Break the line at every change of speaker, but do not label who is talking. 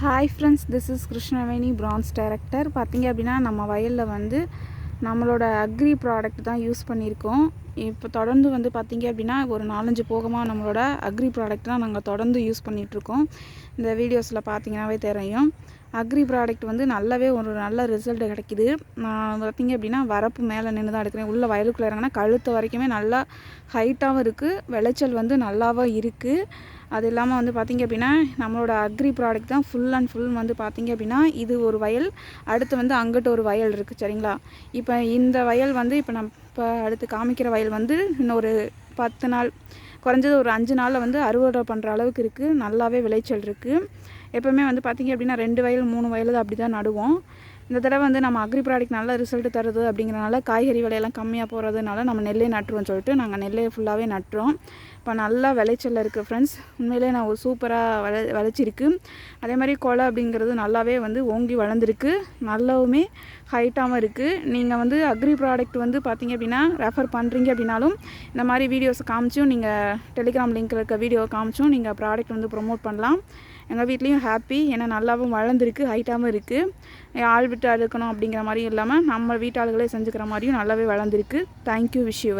Hi friends this is Krishnaveni farms director பார்த்தீங்க அப்படின்னா நம்ம வயலில் வந்து நம்மளோட அக்ரி ப்ராடக்ட் தான் யூஸ் பண்ணியிருக்கோம். இப்போ தொடர்ந்து வந்து பார்த்தீங்க அப்படின்னா ஒரு நாலஞ்சு போகமாக நம்மளோட அக்ரி ப்ராடக்ட் தான் நாங்கள் தொடர்ந்து யூஸ் பண்ணிகிட்ருக்கோம் இந்த வீடியோஸில் பார்த்தீங்கன்னாவே தெரியும். அக்ரி ப்ராடக்ட் வந்து நல்லாவே ஒரு நல்ல ரிசல்ட் கிடைக்கிது. நான் பார்த்தீங்க அப்படின்னா வரப்பு மேலே நின்று தான் எடுக்கிறேன். உள்ளே வயலுக்குள்ளே இறங்கினா கழுத்து வரைக்குமே நல்லா ஹைட்டாகவும் இருக்குது விளைச்சல் வந்து நல்லாவும் இருக்குது அது இல்லாமல் வந்து பார்த்திங்க அப்படின்னா நம்மளோட அக்ரி ப்ராடக்ட் தான் ஃபுல் அண்ட் ஃபுல் வந்து பார்த்திங்க அப்படின்னா இது ஒரு வயல் அடுத்து வந்து அங்கிட்ட ஒரு வயல் இருக்குது சரிங்களா? இப்போ இந்த வயல் வந்து இப்போ நம்ம இப்போ அடுத்து காமிக்கிற வயல் வந்து இன்னொரு பத்து நாள் குறைஞ்சது ஒரு அஞ்சு நாளில் வந்து அறுவடை பண்ணுற அளவுக்கு இருக்குது நல்லாவே விளைச்சல் இருக்குது எப்போவுமே வந்து பார்த்திங்க அப்படின்னா ரெண்டு வயல் மூணு வயல் தான் அப்படி தான் நடுவோம். இந்த தடவை வந்து நம்ம அக்ரி ப்ராடக்ட் நல்ல ரிசல்ட் தருது அப்படிங்கிறனால காய்கறி விலையெல்லாம் கம்மியாக போகிறதுனால நம்ம நெல்லே நட்டுருவோம் சொல்லிட்டு நாங்கள் நெல்லே ஃபுல்லாகவே நட்டுறோம். இப்போ நல்லா விளைச்சல் இருக்குது ஃப்ரெண்ட்ஸ் உண்மையிலே நான் ஒரு சூப்பராக விளை விளைச்சிருக்கு அதே மாதிரி கொலை அப்படிங்கிறது நல்லாவே வந்து ஓங்கி வளர்ந்துருக்கு. நல்லாவுமே ஹைட்டாகவும் இருக்குது நீங்கள் வந்து அக்ரி ப்ராடக்ட் வந்து பார்த்தீங்க அப்படின்னா ரெஃபர் பண்ணுறீங்க அப்படின்னாலும் இந்த மாதிரி வீடியோஸ் காமிச்சும் நீங்கள் டெலிகிராம் லிங்க்கில் இருக்க வீடியோ காமிச்சும் நீங்கள் ப்ராடக்ட் வந்து ப்ரொமோட் பண்ணலாம். எங்கள் வீட்லேயும் ஹாப்பி ஏன்னா நல்லாவும் வளர்ந்துருக்கு ஹைட்டாகவும் இருக்குது ஆள் விட்டு அறுக்கணும் அப்படிங்கிற மாதிரியும் இல்லாமல் நம்ம வீட்டாளுகளே செஞ்சுக்கிற மாதிரியும் நல்லாவே வளர்ந்துருக்கு. Thank you wish you